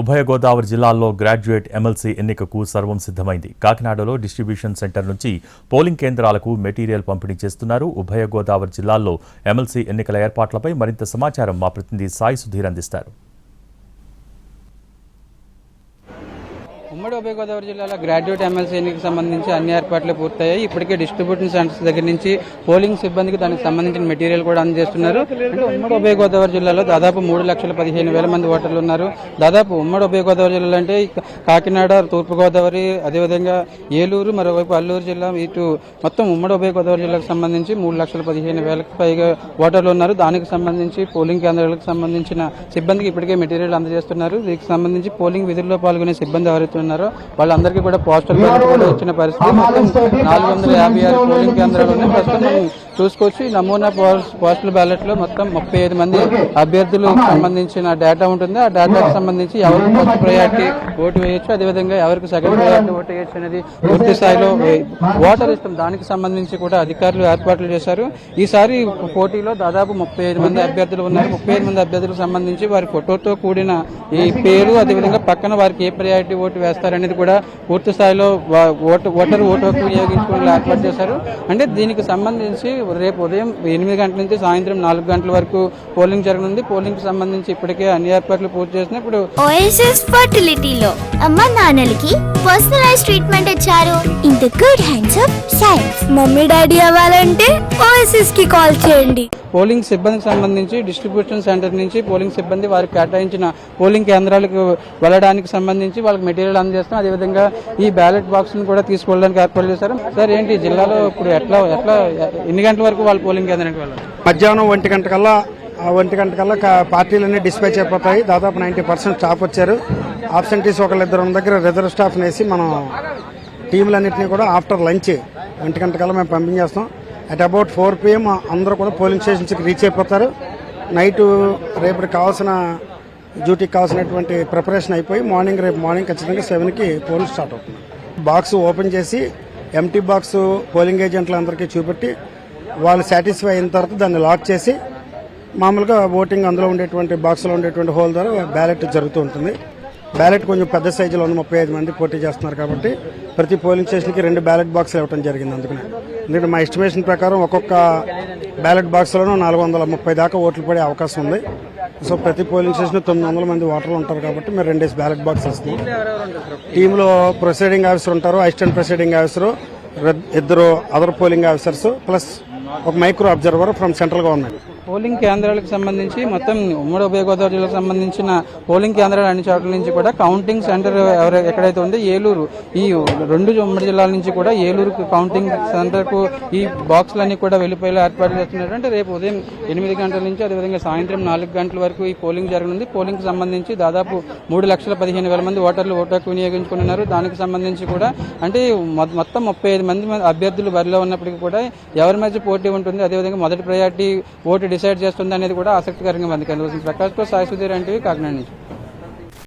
ఉభయ గోదావరి జిల్లాల్లో graduate MLC ఎన్నికకు సర్వం సిద్ధమైంది. కాకినాడలో డిస్ట్రిబ్యూషన్ సెంటర్ నుంచి పోలింగ్ కేంద్రాలకు మెటీరియల్ పంపిణీ చేస్తున్నారు. ఉభయ గోదావరి జిల్లాల్లో ఎమ్మెల్సీ ఎన్నికల ఏర్పాట్లపై మరింత సమాచారం మా ప్రతినిధి సాయి సుధీర్ అందిస్తారు. ఉమ్మడి ఉభయ గోదావరి జిల్లాలో గ్రాడ్యుయేట్ ఎమ్మెల్సీ ఎన్నికకు సంబంధించి అన్ని ఏర్పాట్లు పూర్తయ్యాయి. ఇప్పటికే డిస్ట్రిబ్యూషన్ సెంటర్స్ దగ్గర నుంచి పోలింగ్ సిబ్బందికి దానికి సంబంధించిన మెటీరియల్ కూడా అందజేస్తున్నారు. అంటే ఉమ్మడి ఉభయ గోదావరి జిల్లాలో దాదాపు మూడు లక్షల పదిహేను వేల మంది ఓటర్లు ఉన్నారు. దాదాపు ఉమ్మడి ఉభయ గోదావరి జిల్లాలో అంటే కాకినాడ తూర్పుగోదావరి అదేవిధంగా ఏలూరు మరోవైపు అల్లూరు జిల్లా ఇటు మొత్తం ఉమ్మడి ఉభయ గోదావరి జిల్లాకు సంబంధించి మూడు లక్షల పదిహేను వేలకు పైగా ఓటర్లు ఉన్నారు. దానికి సంబంధించి పోలింగ్ కేంద్రాలకు సంబంధించిన సిబ్బందికి ఇప్పటికే మెటీరియల్ అందజేస్తున్నారు. దీనికి సంబంధించి పోలింగ్ విధుల్లో పాల్గొనే సిబ్బంది ఎవరైతే ఉన్నారో వాళ్ళందరికీ కూడా పోస్టల్ బ్యాలెట్ కూడా ఇచ్చిన పరిస్థితి. మొత్తం నాలుగు వందల యాభై ఆరు పోలింగ్ కేంద్రాలు ఉన్నాయి ప్రస్తుతం చూసుకోవచ్చు. ఈ నమూనా పోస్- పోస్టల్ బ్యాలెట్లో మొత్తం ముప్పై ఐదు మంది అభ్యర్థులకు సంబంధించిన డేటా ఉంటుంది. ఆ డేటాకి సంబంధించి ఎవరికి ఫస్ట్ ప్రయారిటీ ఓటు వేయొచ్చు అదేవిధంగా ఎవరికి సెకండ్ ప్రయారిటీ ఓటు వేయొచ్చు అనేది పూర్తి స్థాయిలో ఓటర్ ఇస్తాం దానికి సంబంధించి కూడా అధికారులు ఏర్పాట్లు చేశారు. ఈసారి పోటీలో దాదాపు ముప్పై ఐదు మంది అభ్యర్థులు ఉన్నారు. ముప్పై ఐదు మంది అభ్యర్థులకు సంబంధించి వారి ఫోటోతో కూడిన ఈ పేరు అదేవిధంగా పక్కన వారికి ఏ ప్రయారిటీ ఓటు వేస్తారనేది కూడా పూర్తి స్థాయిలో వా- ఓటు ఓటర్ ఓటు హక్కు వినియోగించుకుని ఏర్పాటు చేశారు. అంటే దీనికి సంబంధించి రేపు ఉదయం ఎనిమిది గంటల నుంచి సాయంత్రం నాలుగు గంటల వరకు పోలింగ్ జరగనుంది. పోలింగ్కి సంబంధించి ఇప్పటికే అన్ని ఏర్పాట్లు పూర్తి చేసిన ఇప్పుడు ఓఎస్ఎస్ ఫర్టిలిటీలో అమ్మ నాన్నలకి పర్సనలైజ్ ట్రీట్మెంట్ ఇచ్చారు. In the good hands of science mummy daddy అవ్వాలంటే ఓఎస్ఎస్కి కాల్ చేయండి. పోలింగ్ సిబ్బందికి సంబంధించి డిస్ట్రిబ్యూషన్ సెంటర్ నుంచి పోలింగ్ సిబ్బంది వారికి కేటాయించిన పోలింగ్ కేంద్రాలకు వెళ్ళడానికి సంబంధించి వాళ్ళకి మెటీరియల్ అందజేస్తాం. అదేవిధంగా ఈ బ్యాలెట్ బాక్స్ను కూడా తీసుకెళ్ళడానికి ఏర్పాటు చేశారు. సార్ ఏంటి జిల్లాలో ఇప్పుడు ఎట్లా ఎట్లా ఎన్ని గంటల వరకు వాళ్ళు పోలింగ్ కేంద్రానికి వెళ్ళాలి? మధ్యాహ్నం ఒంటి గంట కల్లా ఒంటి గంట కల్లా పార్టీలన్నీ డిస్పాచ్ అయిపోతాయి. దాదాపు నైంటీ పర్సెంట్ స్టాఫ్ వచ్చారు. ఆబ్సెంటీస్ ఒకళ్ళిద్దరు దగ్గర రిజర్వ్ స్టాఫ్ వేసి మనం టీంలన్నింటినీ కూడా ఆఫ్టర్ లంచ్ ఒంటి గంట కల్లా మేము పంపించేస్తాం. అట్ అబౌట్ ఫోర్ పిఎం అందరూ కూడా పోలింగ్ స్టేషన్స్కి రీచ్ అయిపోతారు. నైట్ రేపటి కావాల్సిన డ్యూటీకి కావాల్సినటువంటి ప్రిపరేషన్ అయిపోయి మార్నింగ్ రేపు మార్నింగ్ ఖచ్చితంగా సెవెన్కి పోలింగ్ స్టార్ట్ అవుతుంది. బాక్స్ ఓపెన్ చేసి ఎంటీ బాక్స్ పోలింగ్ ఏజెంట్లందరికీ చూపెట్టి వాళ్ళు సాటిస్ఫై అయిన తర్వాత దాన్ని లాక్ చేసి మామూలుగా ఓటింగ్ అందులో ఉండేటువంటి బాక్స్లో ఉండేటువంటి హోల్ ద్వారా బ్యాలెట్ జరుగుతూ ఉంటుంది. బ్యాలెట్ కొంచెం పెద్ద సైజులో ఉంది ముప్పై ఐదు మంది పోటీ చేస్తున్నారు కాబట్టి ప్రతి పోలింగ్ స్టేషన్కి రెండు బ్యాలెట్ బాక్సులు ఇవ్వడం జరిగింది అందుకనే. ఎందుకంటే మా ఎస్టిమేషన్ ప్రకారం ఒక్కొక్క బ్యాలెట్ బాక్స్లోనూ నాలుగు వందల ముప్పై దాకా ఓట్లు పడే అవకాశం ఉంది. సో ప్రతి పోలింగ్ స్టేషన్ తొమ్మిది వందల మంది ఓటర్లు ఉంటారు కాబట్టి మేము రెండేసి బ్యాలెట్ బాక్స్ ఇస్తున్నాం టీంలో ప్రొసీడింగ్ ఆఫీసర్ ఉంటారు అసిస్టెంట్ ప్రొసీడింగ్ ఆఫీసరు ఇద్దరు అదర్ పోలింగ్ ఆఫీసర్స్ ప్లస్ ఒక micro observer from central government. Polling కేంద్రాలకు సంబంధించి మొత్తం ఉమ్మడి ఉభయ గోదావరి జిల్లాకు సంబంధించిన పోలింగ్ కేంద్రాలు అన్ని చోట్ల నుంచి కూడా కౌంటింగ్ సెంటర్ ఎవరు ఎక్కడైతే ఉందో ఏలూరు ఈ రెండు ఉమ్మడి జిల్లాల నుంచి కూడా ఏలూరు కౌంటింగ్ సెంటర్కు ఈ బాక్స్లన్నీ కూడా వెళ్ళిపోయేలా ఏర్పాటు చేస్తున్నారు అంటే రేపు ఉదయం ఎనిమిది గంటల నుంచి అదేవిధంగా సాయంత్రం నాలుగు గంటల వరకు ఈ పోలింగ్ జరగనుంది. పోలింగ్కి సంబంధించి దాదాపు మూడు లక్షల పదిహేను వేల మంది ఓటర్లు ఓటర్కు వినియోగించుకున్నారు. దానికి సంబంధించి కూడా అంటే మొ- మొత్తం ముప్పై ఐదు మంది మంది అభ్యర్థులు బరిలో ఉన్నప్పటికీ కూడా ఎవరి మధ్య పోటీ ఉంటుంది? అదేవిధంగా మొదటి ప్రయారిటీ ఓటు డిసైడ్ చేస్తుంది అనేది కూడా ఆసక్తికరంగా ఉంది. కనిపిస్తుంది ప్రకాష్తో సాయి సుధీర్ అంటే కాకినాడ నుంచి.